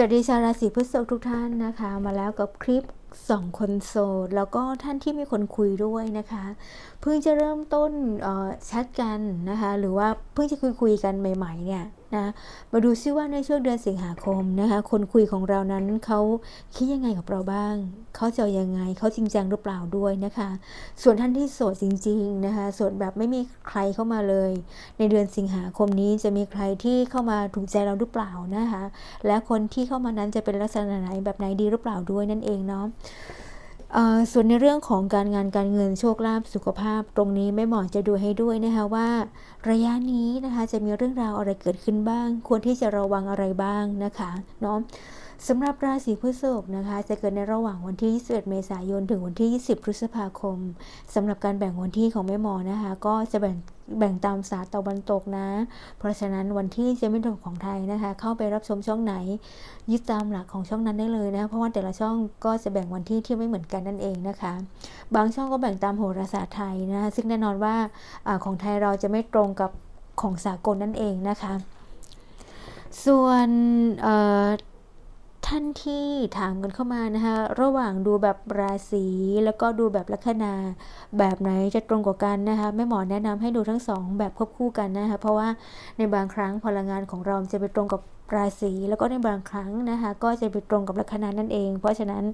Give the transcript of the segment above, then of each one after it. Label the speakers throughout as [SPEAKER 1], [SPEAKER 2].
[SPEAKER 1] สวัสดีชาวราศีพฤษภทุกท่านนะคะ มาแล้วกับคลิป สองคนโสดแล้วก็ท่านที่มีคนคุยด้วยนะคะ เพิ่งจะเริ่มต้นแชทกันนะคะ หรือว่าเพิ่งจะคุยคุยกันใหม่ๆเนี่ยนะมาดูซิว่าในช่วงเดือนสิงหาคมนะคะ คนคุยของเรานั้นเขาคิดยังไงกับเราบ้าง เขาจะยังไงเขาจริงจังหรือเปล่าด้วยนะคะ ส่วนท่านที่โสดจริง ๆนะคะโสดแบบไม่มีใครเข้ามาเลย ในเดือนสิงหาคมนี้จะมีใครที่เข้ามาถูกใจเราหรือเปล่านะคะ และคนที่เข้ามานั้นจะเป็นลักษณะไหนแบบไหนดีหรือเปล่าด้วยนั่นเองเนาะส่วนในเรื่องของการงานการเงินโชคลาภสุขภาพ ตรงนี้ไม่หมอจะดูให้ด้วยนะคะว่า ระยะนี้นะคะจะมีเรื่องราวอะไรเกิดขึ้นบ้าง ควรที่จะระวังอะไรบ้างนะคะเนาะ สำหรับราศีพฤษภนะคะ จะเกิดในระหว่างวันที่ 21 เมษายน ถึงวันที่ 20 พฤษภาคมสำหรับการแบ่งวันที่ของแม่หมอนะคะ ก็จะแบ่งแบ่งตามศาสตร์ตะวันตกนะ เพราะฉะนั้นวันที่จะไม่ตรงของไทยนะคะ เข้าไปรับชมช่องไหน ยึดตามหลักของช่องนั้นได้เลยนะ เพราะว่าแต่ละช่องก็จะแบ่งวันที่ที่ไม่เหมือนกันนั่นเองนะคะ บางช่องก็แบ่งตามโหราศาสตร์ไทยนะะซึ่งแน่นอนว่าอของไทยเราจะไม่ตรงกับของสากลนั่นเองนะคะ ส่วน ท่านที่ถามกันเข้ามานะคะระหว่างดูแบบราศีแล้วก็ดูแบบลัคนา แบบไหนจะตรงกว่ากันนะคะแม่หมอแนะนำให้ดูทั้งสองแบบควบคู่กันนะคะเพราะว่าในบางครั้งพลังงานของเราจะไปตรงกับ ราศีแล้วก็ในบางครั้งนะคะ ก็จะไปตรงกับลัคนานั่นเอง เพราะฉะนั้น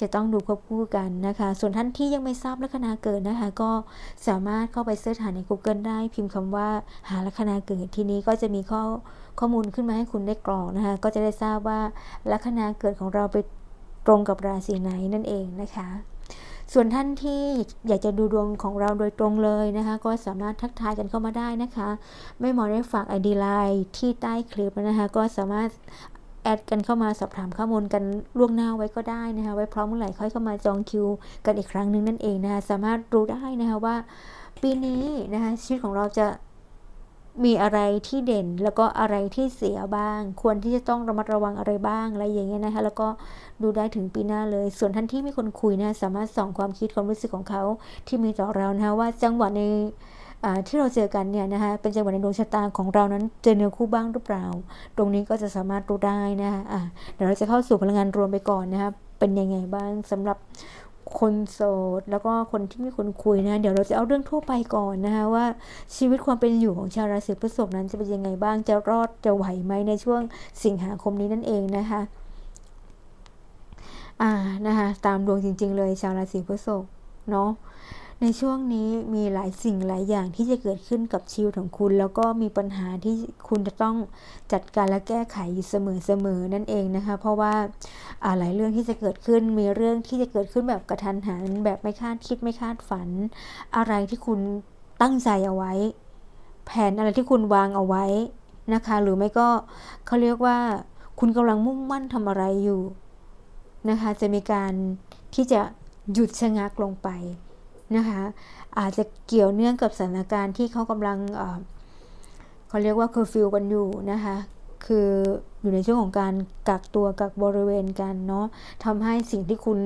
[SPEAKER 1] จะต้องดูควบคู่กันนะคะ ส่วนท่านที่ยังไม่ทราบลัคนาเกิดนะคะ ก็สามารถเข้าไปเสิร์ชหาใน Google ได้พิมพ์คำว่าหาลัคนาเกิดทีนี้ก็จะมีข้อข้อมูลขึ้นมาให้คุณได้กรอกนะคะ ก็จะได้ทราบว่าลัคนาเกิดของเราไปตรงกับราศีไหนนั่นเองนะคะ ส่วนท่านที่อยากจะดูดวงของเราโดยตรงเลยนะคะ ก็สามารถทักทายกันเข้ามาได้นะคะ ไม่หมอได้ฝากอดีไลน์ที่ใต้คลิปนะคะ ก็สามารถแอดกันเข้ามาสอบถามข้อมูลกันล่วงหน้าไว้ก็ได้นะคะ ไว้พร้อมเมื่อไหร่ค่อยเข้ามาจองคิว กันอีกครั้งหนึ่งนั่นเองนะคะ สามารถรู้ได้นะคะว่า ปีนี้นะคะชีวิตของเราจะ มีอะไรที่เด่นแล้วก็อะไรที่เสียบ้าง ควรที่จะต้องระมัดระวังอะไรบ้างอะไรอย่างเงี้ยนะคะแล้วก็ดูได้ถึงปีหน้าเลย ส่วนท่านที่มีคนคุยนะสามารถส่องความคิดความรู้สึกของเขาที่มีต่อเรานะคะว่าจังหวะในที่เราเจอกันเนี่ยนะคะเป็นจังหวะในดวงชะตาของเรานั้นเจอเนื้อคู่บ้างหรือเปล่า ตรงนี้ก็จะสามารถรู้ได้นะคะะเดี๋ยวเราจะเข้าสู่พลังงานรวมไปก่อนนะคะเป็นยังไงบ้างสำหรับ คนโสดแล้วก็คนที่มีคนคุยนะ เดี๋ยวเราจะเอาเรื่องทั่วไปก่อนนะคะว่าชีวิตความเป็นอยู่ของชาวราศีพฤษภนั้นจะเป็นยังไงบ้างจะรอดจะไหวไหมในช่วงสิงหาคมนี้นั่นเองนะคะอ่านะคะตามดวงจริง ๆ เลยชาวราศีพฤษภเนาะ ในช่วงนี้มีหลายสิ่งหลายอย่างที่จะเกิดขึ้นกับชีวิตของคุณ แล้วก็มีปัญหาที่คุณจะต้องจัดการและแก้ไขอยู่เสมอๆนั่นเองนะคะ เพราะว่าหลายเรื่องที่จะเกิดขึ้นมีเรื่องที่จะเกิดขึ้นแบบกระทันหันแบบไม่คาดคิดไม่คาดฝัน อะไรที่คุณตั้งใจเอาไว้ แผนอะไรที่คุณวางเอาไว้นะคะ หรือไม่ก็เขาเรียกว่า คุณกำลังมุ่งมั่นทำอะไรอยู่นะคะ จะมีการที่จะหยุดชะงักลงไป นะคะอาจจะเกี่ยวเนื่องกับสถานการณ์ที่เขากำลังเขาเรียกว่าเคอร์ฟิวกันอยู่นะคะคืออยู่ในช่วงของการกักตัวกักบริเวณกันเนาะทำให้สิ่งที่คุณ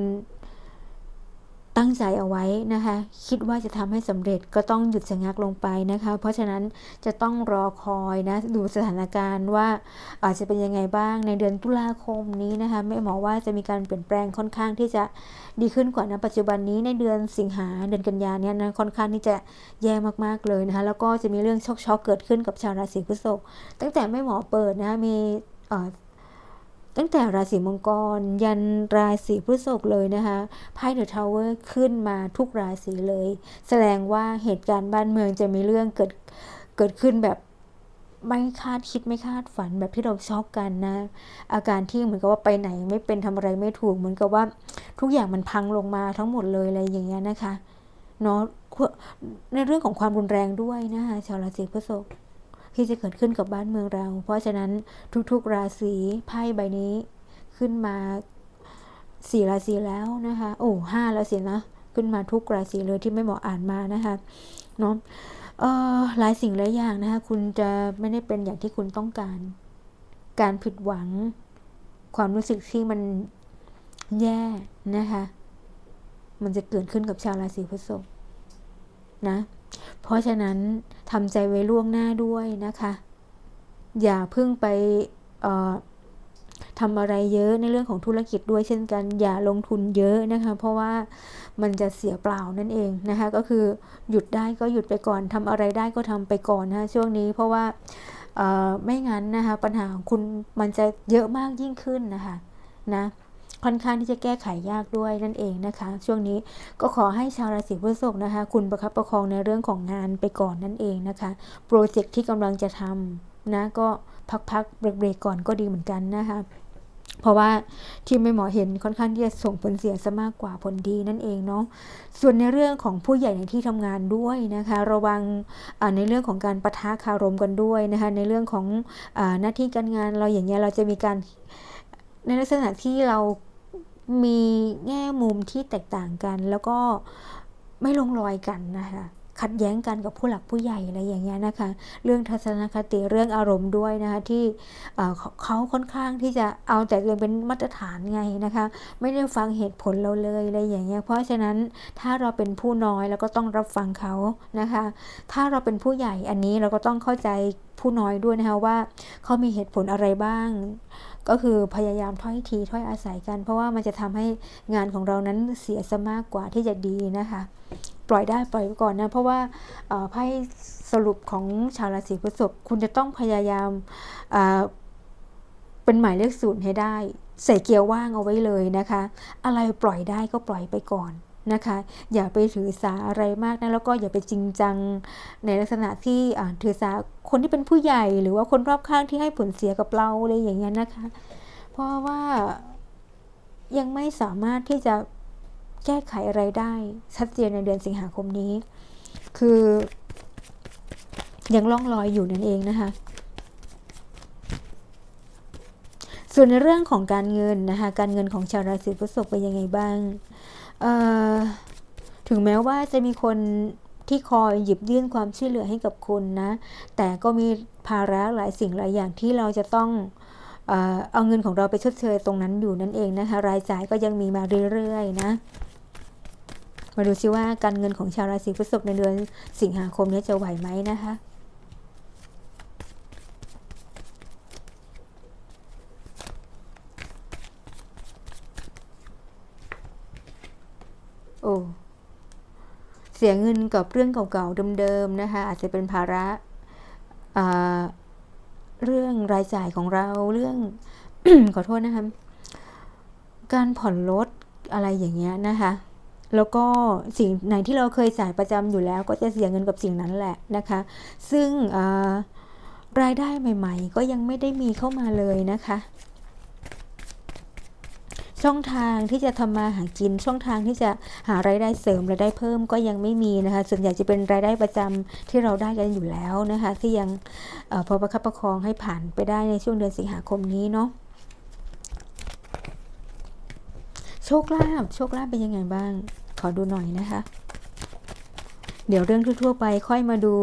[SPEAKER 1] ตั้งใจเอาไว้นะคะ คิดว่าจะทำให้สำเร็จก็ต้องหยุดชะงักลงไปนะคะ เพราะฉะนั้นจะต้องรอคอยนะดูสถานการณ์ว่าอาจจะเป็นยังไงบ้างในเดือนตุลาคมนี้นะคะไม่หมอว่าจะมีการเปลี่ยนแปลงค่อนข้างที่จะดีขึ้นกว่านะปัจจุบันนี้ในเดือนสิงหาเดือนกันยาเนี่ยนะค่อนข้างที่จะแย่มากๆเลยนะคะแล้วก็จะมีเรื่องช็อกๆเกิดขึ้นกับชาวราศีพฤษภตั้งแต่ไม่หมอเปิดนะมี ตั้งแต่ราศีมังกร ยันราศีพฤษภเลยนะคะไพ่เดอะทาวเวอร์ขึ้นมาทุกราศีเลย แสดงว่าเหตุการณ์บ้านเมืองจะมีเรื่องเกิดเกิดขึ้นแบบไม่คาดคิดไม่คาดฝันแบบที่เราช็อกกันนะ อาการที่เหมือนกับว่าไปไหนไม่เป็นทำอะไรไม่ถูกเหมือนกับว่าทุกอย่างมันพังลงมาทั้งหมดเลยอะไรอย่างเงี้ยนะคะเนาะในเรื่องของความรุนแรงด้วยนะคะชาวราศีพฤษภ ที่จะเกิดขึ้นกับบ้านเมืองเรา เพราะฉะนั้นทุกๆราศีไพ่ใบนี้ขึ้นมาสี่ราศีแล้วนะคะ โอ้ห้าราศีนะ ขึ้นมาทุกราศีเลยที่ไม่เหมาะอ่านมานะคะเนาะเออหลายสิ่งหลายอย่างนะคะ คุณจะไม่ได้เป็นอย่างที่คุณต้องการ การผิดหวัง ความรู้สึกที่มันแย่นะคะ มันจะเกิดขึ้นกับชาวราศีพฤษภนะ เพราะฉะนั้นทำใจไว้ล่วงหน้าด้วยนะคะ อย่าเพิ่งไปทำอะไรเยอะในเรื่องของธุรกิจด้วยเช่นกัน อย่าลงทุนเยอะนะคะ เพราะว่ามันจะเสียเปล่านั่นเองนะคะ ก็คือหยุดได้ก็หยุดไปก่อนทำอะไรได้ก็ทำไปก่อนนะคะช่วงนี้เพราะว่าไม่งั้นนะคะปัญหาของคุณมันจะเยอะมากยิ่งขึ้นนะคะนะ ค่อนข้างที่จะแก้ไขยากด้วยนั่นเองนะคะ ช่วงนี้ก็ขอให้ชาวราศีพฤษภนะคะ คุณประคับประคองในเรื่องของงานไปก่อนนั่นเองนะคะ โปรเจกต์ที่กำลังจะทำนะก็พักๆเบรกๆก่อนก็ดีเหมือนกันนะคะเพราะว่าที่ไม่หมอเห็นค่อนข้างที่จะส่งผลเสียซะมากกว่าผลดีนั่นเองเนาะส่วนในเรื่องของผู้ใหญ่ในที่ทำงานด้วยนะคะ ระวังในเรื่องของการประทะคารมกันด้วยนะคะ ในเรื่องของอหน้าที่การงานเราอย่างเงี้ยเราจะมีการในลักษณะที่เรา มีแง่มุมที่แตกต่างกัน แล้วก็ไม่ลงรอยกันนะคะ ขัดแย้งกันกับผู้หลักผู้ใหญ่อะไรอย่างเงี้ยนะคะ เรื่องทัศนคติเรื่องอารมณ์ด้วยนะคะที่เขาค่อนข้างที่จะเอาแต่ตัวเองเป็นมาตรฐานไงนะคะ ไม่ได้ฟังเหตุผลเราเลยอะไรอย่างเงี้ยเพราะฉะนั้นถ้าเราเป็นผู้น้อยเราก็ต้องรับฟังเขานะคะ ถ้าเราเป็นผู้ใหญ่อันนี้เราก็ต้องเข้าใจผู้น้อยด้วยนะคะว่าเขามีเหตุผลอะไรบ้าง ก็คือพยายามถ้อยทีถ้อยอาศัยกัน เพราะว่ามันจะทำให้งานของเรานั้นเสียซะมากกว่าที่จะดีนะคะ ปล่อยได้ปล่อยไปก่อนนะ เพราะว่าไพ่สรุปของชาวราศีพฤษภคุณจะต้องพยายามเป็นหมายเลขศูนย์ให้ได้ ใส่เกียร์ว่างเอาไว้เลยนะคะ อะไรปล่อยได้ก็ปล่อยไปก่อนนะคะ อย่าไปถือสาอะไรมากนะแล้วก็อย่าไปจริงจังในลักษณะที่ถือสาคนที่เป็นผู้ใหญ่หรือว่าคนรอบข้างที่ให้ผลเสียกับเราอะไรอย่างเงี้ยนะคะ เพราะว่ายังไม่สามารถที่จะ แก้ไขอะไรได้ชัดเจนในเดือนสิงหาคมนี้ คือยังล่องลอยอยู่นั่นเองนะคะ ส่วนในเรื่องของการเงินนะคะ การเงินของชาวราศีพฤษภเป็นยังไงบ้าง ถึงแม้ว่าจะมีคนที่คอยหยิบยื่นความช่วยเหลือให้กับคุณนะ แต่ก็มีภาระหลายสิ่งหลายอย่างที่เราจะต้องเอาเงินของเราไปชดเชยตรงนั้นอยู่นั่นเองนะคะ รายจ่ายก็ยังมีมาเรื่อยๆนะ มาดูซิว่าการเงินของชาวราศีพฤษภในเดือนสิงหาคมนี้จะไหวไหมนะคะโอ้เสียเงินกับเรื่องเก่าๆเดิมๆนะคะ อาจจะเป็นภาระเรื่องรายจ่ายของเราเรื่อง ขอโทษนะคะ การผ่อนรถอะไรอย่างเงี้ยนะคะ แล้วก็สิ่งไหนที่เราเคยจ่ายประจำอยู่แล้ว ก็จะเสียเงินกับสิ่งนั้นแหละนะคะ ซึ่งรายได้ใหม่ ๆ ก็ยังไม่ได้มีเข้ามาเลยนะคะช่องทางที่จะทำมาหากินช่องทางที่จะหารายได้เสริมรายได้เพิ่มก็ยังไม่มีนะคะ ส่วนใหญ่จะเป็นรายได้ประจำที่เราได้กันอยู่แล้วนะคะ ที่ยังอพอประคับประคองให้ผ่านไปได้ในช่วงเดือนสิงหาคมนี้เนาะโชคลาภโชคลาภเป็นยังไงบ้าง ขอดูหน่อยนะคะ เดี๋ยวเรื่องทั่วๆไปค่อยมาดู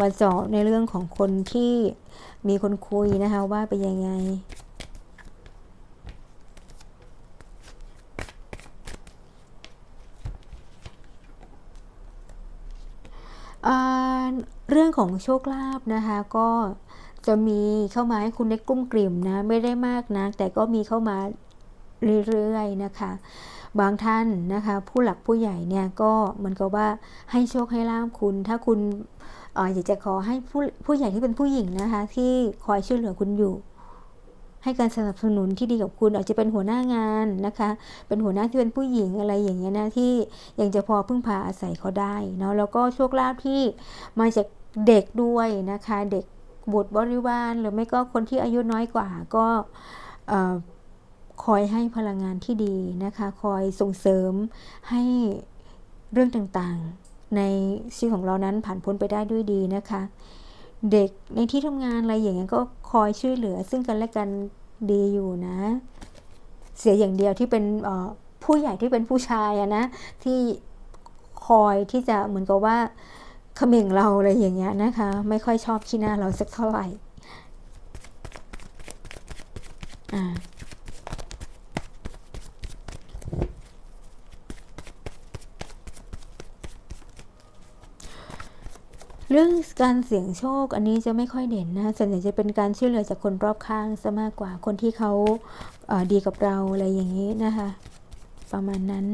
[SPEAKER 1] มาเจาะในเรื่องของคนที่มีคนคุยนะคะว่าเป็นยังไงเรื่องของโชคลาภนะคะก็จะมีเข้ามาให้คุณในกลุ่มกลิ่มนะ ไม่ได้มากนะ แต่ก็มีเข้ามาเรื่อยๆนะคะ บางท่านนะคะ ผู้หลักผู้ใหญ่เนี่ยก็เหมือนกับว่าให้โชคให้ลาบคุณ ถ้าคุณออยากจะขอให้ผู้ผู้ใหญ่ที่เป็นผู้หญิงนะคะ ที่คอยช่วยเหลือคุณอยู่ให้การสนับสนุนที่ดีกับคุณอาจจะเป็นหัวหน้างานนะคะ เป็นหัวหน้าที่เป็นผู้หญิงอะไรอย่างเงี้ยนะที่ยังจะพอพึ่งพาอาศัยเขาได้เนาะแล้วก็โชคลาภที่มาจากเด็กด้วยนะคะ เด็กบุตรบริวารหรือไม่ก็คนที่อายุน้อยกว่าก็ คอยให้พลังงานที่ดีนะคะ คอยส่งเสริมให้เรื่องต่างๆ ในชีวิตของเรานั้นผ่านพ้นไปได้ด้วยดีนะคะ เด็กในที่ทำงานอะไรอย่างเงี้ยก็คอยช่วยเหลือ ซึ่งกันและกันดีอยู่นะ เสียอย่างเดียวที่เป็นผู้ใหญ่ที่เป็นผู้ชายอะนะที่คอยที่จะเหมือนกับว่าเขม่งเราอะไรอย่างเงี้ยนะคะ ไม่ค่อยชอบขี้หน้าเราสักเท่าไหร่อ่า เรื่องการเสี่ยงโชคอันนี้จะไม่ค่อยเด่นนะส่วนใหญ่จะเป็นการช่วยเหลือจากคนรอบข้างซะมากกว่าคนที่เขาเอ่อดีกับเราอะไรอย่างนี้นะคะ ประมาณนั้น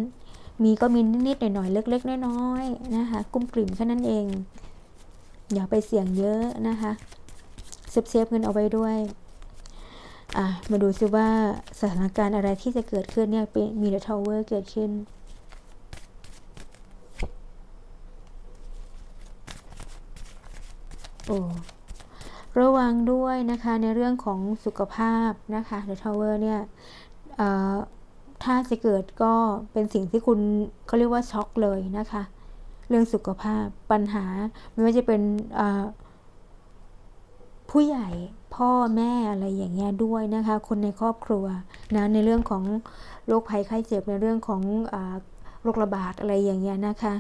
[SPEAKER 1] มีก็มีนิดๆหน่อยๆเล็ก ๆ น้อยๆนะคะกุ้มกลิ่มแค่นั้นเอง อย่าไปเสี่ยงเยอะนะคะเซฟเซฟเงินเอาไว้ด้วยมาดูซิว่าสถานการณ์อะไรที่จะเกิดขึ้นเนี่ยเป็นมีเดอะทาวเวอร์เกิดขึ้น โอ้ระวังด้วยนะคะในเรื่องของสุขภาพนะคะเดอะทาวเวอร์เนี่ยถ้าจะเกิดก็เป็นสิ่งที่คุณเขาเรียกว่าช็อกเลยนะคะ เรื่องสุขภาพปัญหาไม่ว่าจะเป็นผู้ใหญ่พ่อแม่อะไรอย่างเงี้ยด้วยนะคะ คนในครอบครัวนะในเรื่องของโรคภัยไข้เจ็บในเรื่องของอโรคระบาดอะไรอย่างเงี้ยนะคะ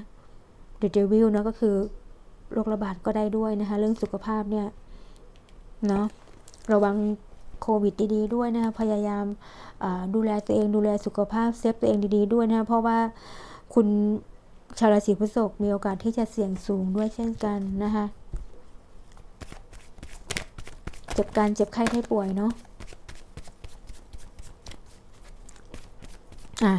[SPEAKER 1] The Devil เนอะก็คือ โรคระบาดก็ได้ด้วยนะคะ เรื่องสุขภาพเนี่ยเนาะระวังโควิดดีๆด้วยนะคะพยายามดูแลตัวเองดูแลสุขภาพเซฟตัวเองดีๆด้วยนะคะเพราะว่าคุณชาวราศีพฤษภมีโอกาสที่จะเสี่ยงสูงด้วยเช่นกันนะคะเจ็บการเจ็บไข้ได้ป่วยเนาะอ่า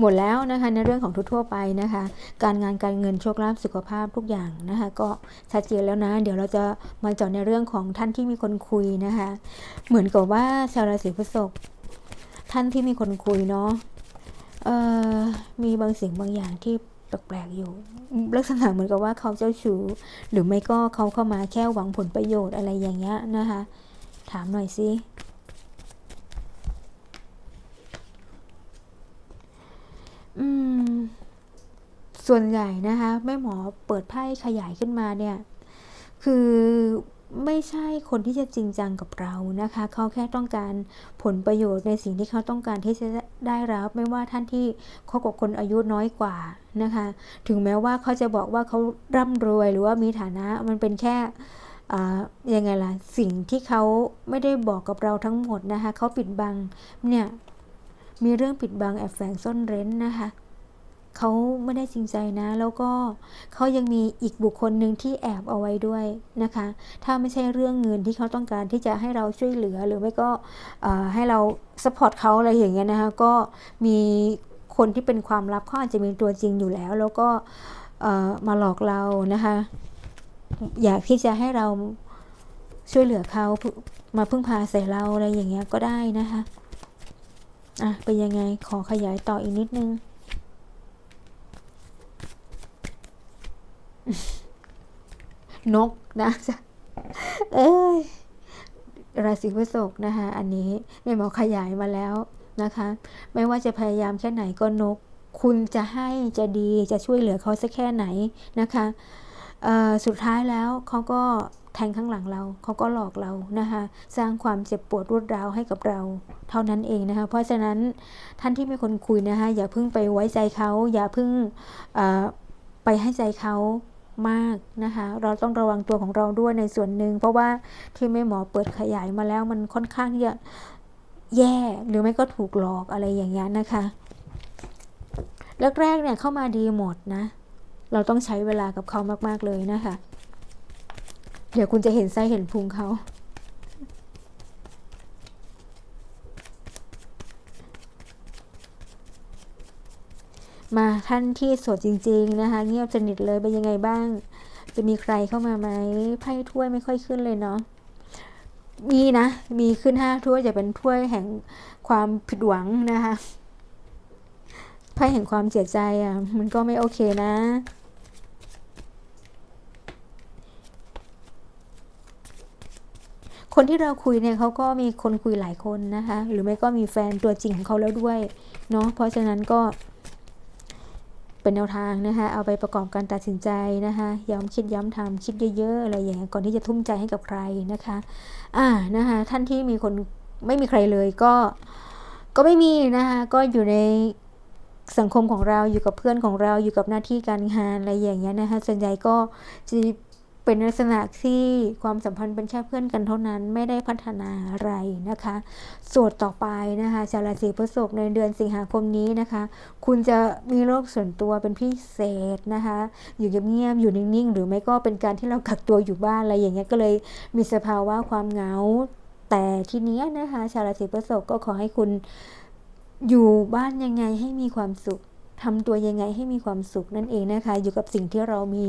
[SPEAKER 1] หมดแล้วนะคะในเรื่องของทั่วๆไปนะคะ การงานการเงินโชคลาภสุขภาพทุกอย่างนะคะ ก็ชัดเจนแล้วนะ เดี๋ยวเราจะมาเจาะในเรื่องของท่านที่มีคนคุยนะคะ เหมือนกับว่าชาวราศีพฤษภท่านที่มีคนคุยเนาะมีบางสิ่งบางอย่างที่แปลกๆอยู่ ลักษณะเหมือนกับว่าเขาเจ้าชู้หรือไม่ก็เขาเข้ามาแค่หวังผลประโยชน์อะไรอย่างเงี้ยนะคะ ถามหน่อยสิ ส่วนใหญ่นะคะแม่หมอเปิดไพ่ขยายขึ้นมาเนี่ยคือไม่ใช่คนที่จะจริงจังกับเรานะคะ เขาแค่ต้องการผลประโยชน์ในสิ่งที่เขาต้องการที่จะได้รับ ไม่ว่าท่านที่เขากับคนอายุน้อยกว่านะคะ ถึงแม้ว่าเขาจะบอกว่าเขาร่ำรวยหรือว่ามีฐานะมันเป็นแค่ยังไงล่ะสิ่งที่เขาไม่ได้บอกกับเราทั้งหมดนะคะเขาปิดบังเนี่ยมีเรื่องปิดบังแอบแฝงซ่อนเร้นนะคะ เขาไม่ได้จริงใจนะ แล้วก็เขายังมีอีกบุคคลหนึ่งที่แอบเอาไว้ด้วยนะคะ ถ้าไม่ใช่เรื่องเงินที่เขาต้องการที่จะให้เราช่วยเหลือหรือไม่ก็ให้เราสปอร์ตเขาอะไรอย่างเงี้ยนะคะ ก็มีคนที่เป็นความลับเขาอาจจะมีตัวจริงอยู่แล้ว แล้วก็มาหลอกเรานะคะ อยากที่จะให้เราช่วยเหลือเขามาพึ่งพาใส่เราอะไรอย่างเงี้ยก็ได้นะคะ อะเป็นยังไงขอขยายต่ออีกนิดนึง นกนะจ๊ะเอ้ยราศีพฤษภนะคะ อันนี้แม่หมอขยายมาแล้วนะคะ ไม่ว่าจะพยายามแค่ไหนก็นก คุณจะให้จะดีจะช่วยเหลือเขาสักแค่ไหนนะคะสุดท้ายแล้วเขาก็แทงข้างหลังเราเขาก็หลอกเรานะคะ สร้างความเจ็บปวดรวดร้าวให้กับเรา เท่านั้นเองนะคะ เพราะฉะนั้นท่านที่มีคนคุยนะคะอย่าเพิ่งไปไว้ใจเขาอย่าเพิ่งไปให้ใจเขา มากนะคะ เราต้องระวังตัวของเราด้วยในส่วนหนึ่ง เพราะว่าที่แม่หมอเปิดขยายมาแล้วมันค่อนข้างที่จะแย่หรือไม่ก็ถูกหลอกอะไรอย่างเงี้ยนะคะแรกๆเนี่ยเข้ามาดีหมดนะ เราต้องใช้เวลากับเขามากๆเลยนะคะ เดี๋ยวคุณจะเห็นไส้เห็นพุงเขา มาท่านที่โสดจริง ๆ นะคะ เงียบสนิทเลยเป็นยังไงบ้าง จะมีใครเข้ามาไหมไพ่ถ้วยไม่ค่อยขึ้นเลยเนาะมีนะ มีขึ้นห้าถ้วยจะเป็นถ้วยแห่งความผิดหวังนะคะไพ่แห่งความเสียใจอะ มันก็ไม่โอเคนะคนที่เราคุยเนี่ยเขาก็มีคนคุยหลายคนนะคะ หรือไม่ก็มีแฟนตัวจริงของเขาแล้วด้วยเนาะเพราะฉะนั้นก็ เป็นแนวทางนะคะเอาไปประกอบการตัดสินใจนะคะย้ำคิดย้ำทำคิดเยอะๆอะไรอย่างเงี้ยก่อนที่จะทุ่มใจให้กับใครนะคะอ่านะคะท่านที่มีคนไม่มีใครเลยก็ก็ไม่มีนะคะก็อยู่ในสังคมของเราอยู่กับเพื่อนของเราอยู่กับหน้าที่การงานอะไรอย่างเงี้ยนะคะส่วนใหญ่ก็จะ เป็นลักษณะที่ความสัมพันธ์เป็นแค่เพื่อนกันเท่านั้นไม่ได้พัฒนาอะไรนะคะส่วนต่อไปนะคะชาวราศีพฤษภในเดือนสิงหาคมนี้นะคะ คุณจะมีโรคส่วนตัวเป็นพิเศษนะคะ อยู่เงียบๆอยู่นิ่งๆ หรือไม่ก็เป็นการที่เรากักตัวอยู่บ้านอะไรอย่างเงี้ยก็เลยมีสภาวะความเหงา แต่ทีเนี้ยนะคะชาวราศีพฤษภก็ขอให้คุณอยู่บ้านยังไงให้มีความสุข ทำตัวยังไงให้มีความสุขนั่นเองนะคะ อยู่กับสิ่งที่เรามี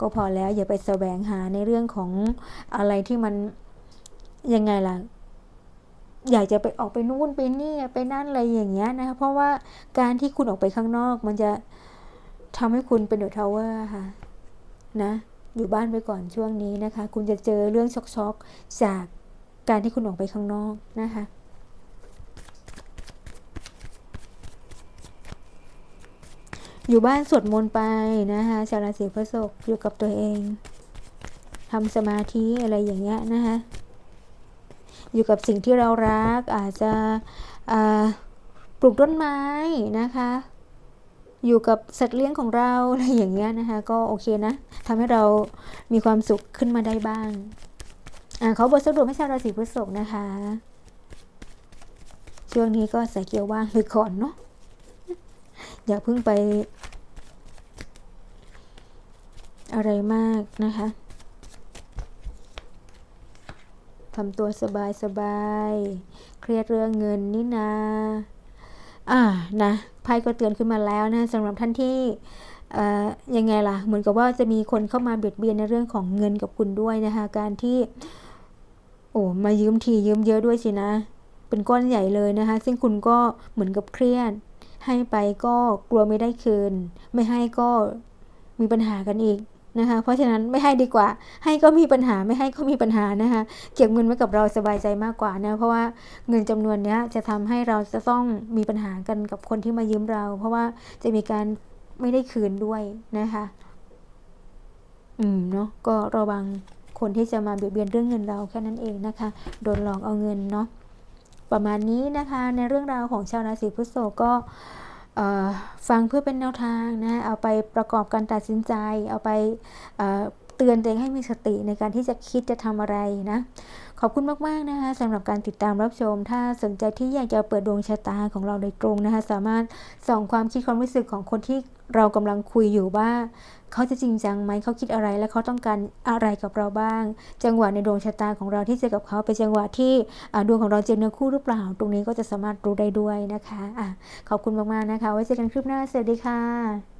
[SPEAKER 1] ก็พอแล้ว อย่าไปแสวงหาในเรื่องของอะไรที่มันยังไงล่ะอยากจะไปออกไปนู่นไปนี่ไปนั่นอะไรอย่างเงี้ยนะคะเพราะว่าการที่คุณออกไปข้างนอกมันจะทำให้คุณเป็นเดอะทาวเวอร์ค่ะ นะ อยู่บ้านไปก่อนช่วงนี้นะคะ คุณจะเจอเรื่องช็อกๆจากการที่คุณออกไปข้างนอกนะคะ อยู่บ้านสวดมนต์ไปนะคะชาวราศีพฤษภอยู่กับตัวเองทำสมาธิอะไรอย่างเงี้ยนะคะอยู่กับสิ่งที่เรารักอาจจะปลูกต้นไม้นะคะ อยู่กับสัตว์เลี้ยงของเราอะไรอย่างเงี้ยนะคะ ก็โอเคนะทำให้เรามีความสุขขึ้นมาได้บ้างอ่าเขาบทสรุปให้ชาวราศีพฤษภนะคะ ช่วงนี้ก็ใส่เกียร์ว่างไปก่อนเนาะ อย่าเพิ่งไป อะไรมากนะคะทำตัวสบายสบายเครียดเรื่องเงินนี่นาอ่านะไพ่ก็เตือนขึ้นมาแล้วนะสำหรับท่านที่ยังไงล่ะ เหมือนกับว่าจะมีคนเข้ามาเบียดเบียนในเรื่องของเงินกับคุณด้วยนะคะ การที่ โอ้มายืมทียืมเยอะด้วยสินะ เป็นก้อนใหญ่เลยนะคะ ซึ่งคุณก็เหมือนกับเครียด ให้ไปก็กลัวไม่ได้คืน ไม่ให้ก็มีปัญหากันอีกนะคะ เพราะฉะนั้นไม่ให้ดีกว่า ให้ก็มีปัญหาไม่ให้ก็มีปัญหานะคะ เก็บเงินไว้กับเราสบายใจมากกว่านะ เพราะว่าเงินจำนวนนี้จะทำให้เราจะต้องมีปัญหากันกับคนที่มายืมเรา เพราะว่าจะมีการไม่ได้คืนด้วยนะคะ อืมเนาะ ก็ระวังคนที่จะมาเบียดเบียนเรื่องเงินเราแค่นั้นเองนะคะ โดนหลอกเอาเงินเนาะ ประมาณนี้นะคะในเรื่องราวของชาวราศีพฤษภก็ฟังเพื่อเป็นแนวทางนะเอาไปประกอบการตัดสินใจ เอาไป เตือนตัวเองให้มีสติในการที่จะคิดจะทำอะไรนะขอบคุณมาก ๆ นะคะสำหรับการติดตามรับชม ถ้าสนใจที่อยากจะเปิดดวงชะตาของเราโดยตรงนะคะ สามารถส่องความคิดความรู้สึกของคนที่เรากำลังคุยอยู่ว่า เขาจะจริงจังไหมเขาคิดอะไรและเขาต้องการอะไรกับเราบ้าง จังหวะในดวงชะตาของเราที่เจอกับเขาเป็นจังหวะที่ดวงของเราเจอเนื้อคู่หรือเปล่า ตรงนี้ก็จะสามารถรู้ได้ด้วยนะคะอะขอบคุณมากๆนะคะ ไว้เจอกันคลิปหน้าสวัสดีค่ะ